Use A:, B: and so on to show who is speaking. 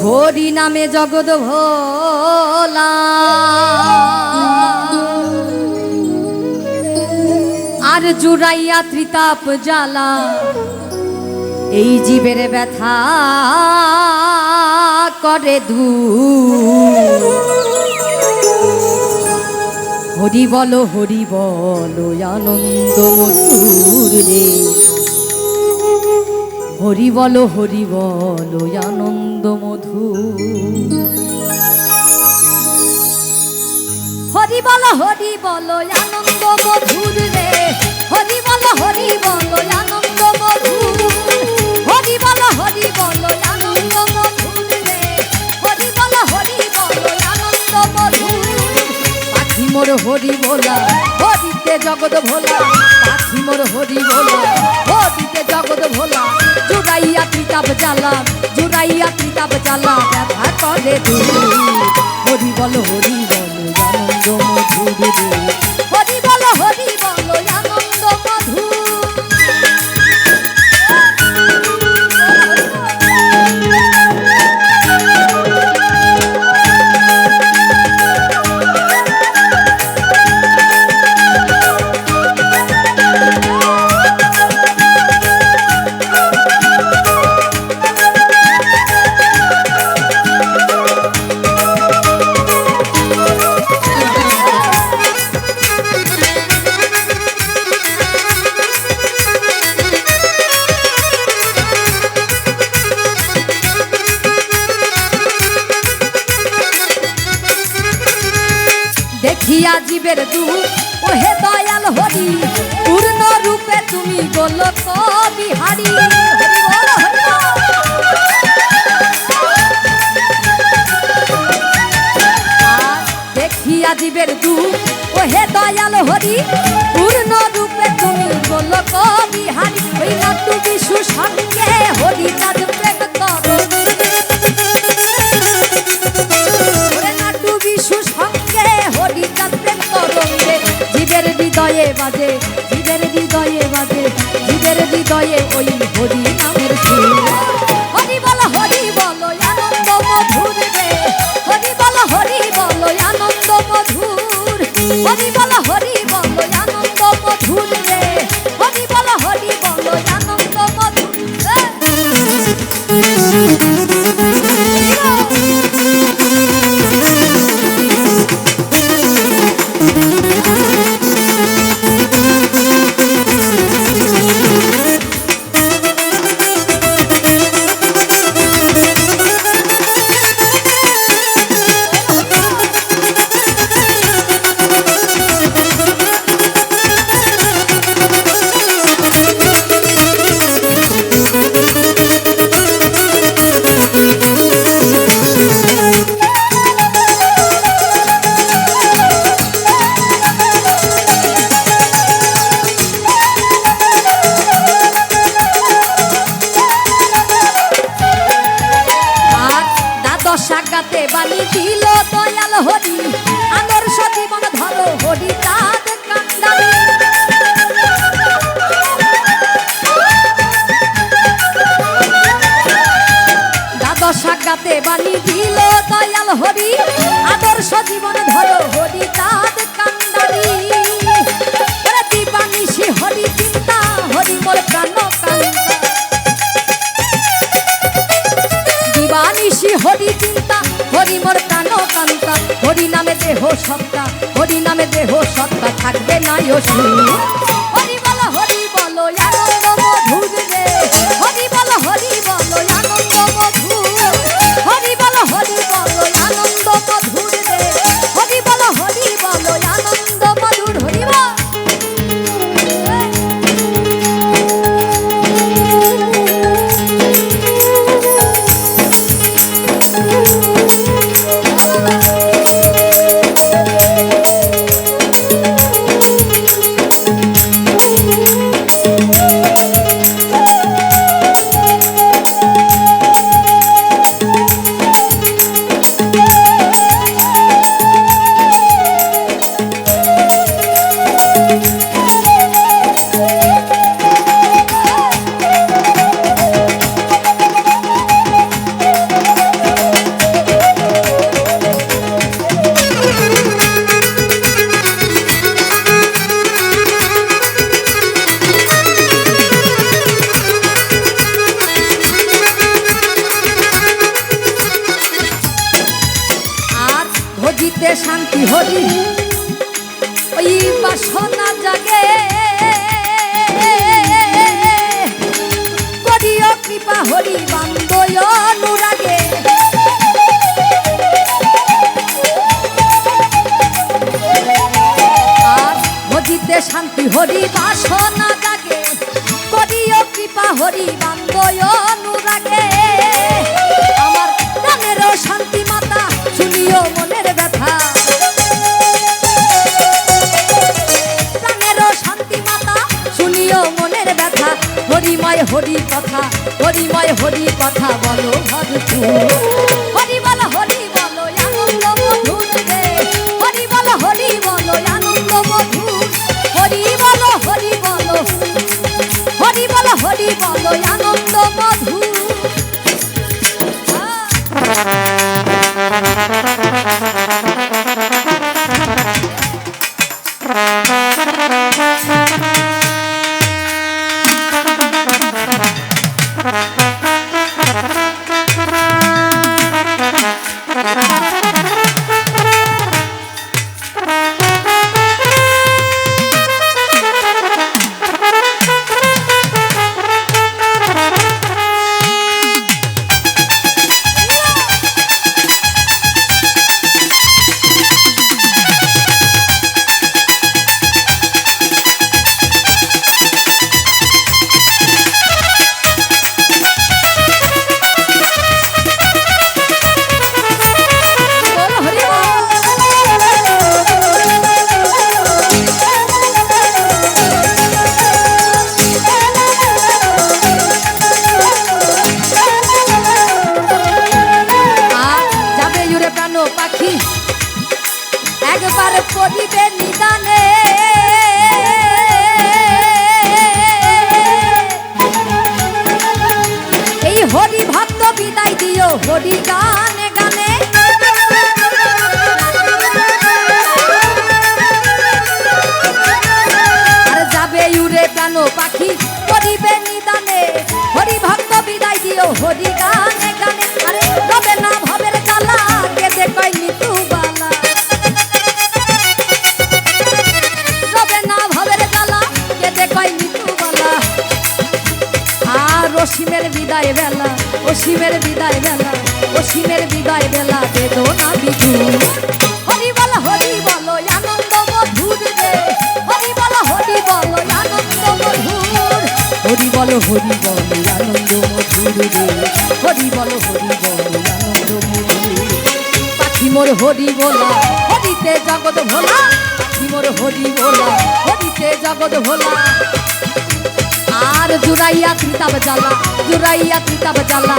A: হরি নামে জগৎ ভোলা। আর জুড়াইয়া ত্রিতাপ জ্বালা, এই জীবের ব্যথা করে ধু হরি বলো হরি বলো আনন্দ মধুর রে। হরি বল হরি বল আনন্দ মধু। হরি বল হরি বল আনন্দ মধুর রে। হরি বল হরি বল আনন্দ মধু। হরি বল হরি বলো মোর হরি ভোলা, হরিতে জগৎ ভোলা, পাখি মোর হরি ভোলা, হরিতে জগৎ ভোলা, জুড়াইয়া কিতাব জ্বালা জুড়াইয়া কিতাব জ্বালা ব্যথা করে হরি বল হরি বল আনন্দ মধুর দেখিয়া জীবের দুঃখ ওহে দয়াল হরি, পূর্ণ রূপে তুমি গোলক বিহারি। দেখিয়া জীবের দুঃখ ওহে দয়াল হরি, পূর্ণ রূপে তুমি গোলক বিহারি। বাজে জীবের হৃদয়ে বাজে জীবের হৃদয়ে ওই হরি নামের বালি দিল দয়াল হরি। আদর্শ জীবন ধরো হরি চাঁদ কান্দারি। দিবানিশি হরি, চিন্তা হরি মোর প্রাণ দিবানিশি হরি, চিন্তা হরি মোর প্রাণ কান্তা হরি নামে দেহ সত্তা, হরি নামে দেহ সত্তা, থাকবে না হরি বল হরি বল আনন্দ শান্তি হরি ওই বাসনা জাগে। করিও কৃপা হরি বান্দয় অনুরাগে। আর ভজিতে শান্তি হরি বাসনা কথা বলো ভরপুর। হরি বল আনন্দ মধুর প্রাণ পাখি। একবার পড়িবে নিদানে। এই হরি ভক্ত বিদায় দিও হরি গানে গানে। আর যাবে পাখি। বিদায় বেলা, অসীমের বিদায় বেলা, অসীমের বিদায় বেলা, বেদনা বিধু। হরি বল হরি বল আনন্দ মধুর রে। হরি বল হরি বল আনন্দ মধুর। হরি বল হরি বল আনন্দ মধুর রে। হরি বল হরি বল আনন্দ মধুর। পাখি মোর হরি বলা হরিতে জগৎ ভোলা। পাখি মোর হরি বলা হরিতে জগৎ ভোলা। हमार जुराइया कृता बचाला जुराइया कृता बजाला।